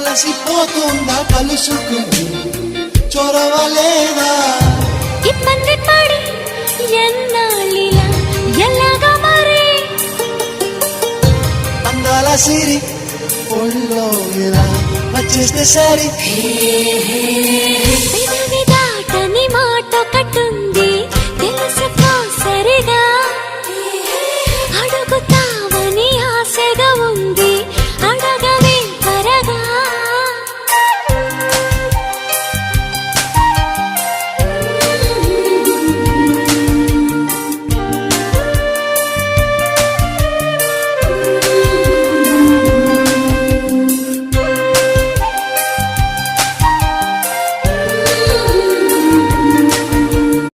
పోతుందా కలుసుకుని? చొరవలేదా? ఇబ్బంది పడి ఎన్నాళ్ళిలా ఎలాగా మరి? అందాల సిరి ఒళ్ళో ఇలా వచ్చేస్తే సరి.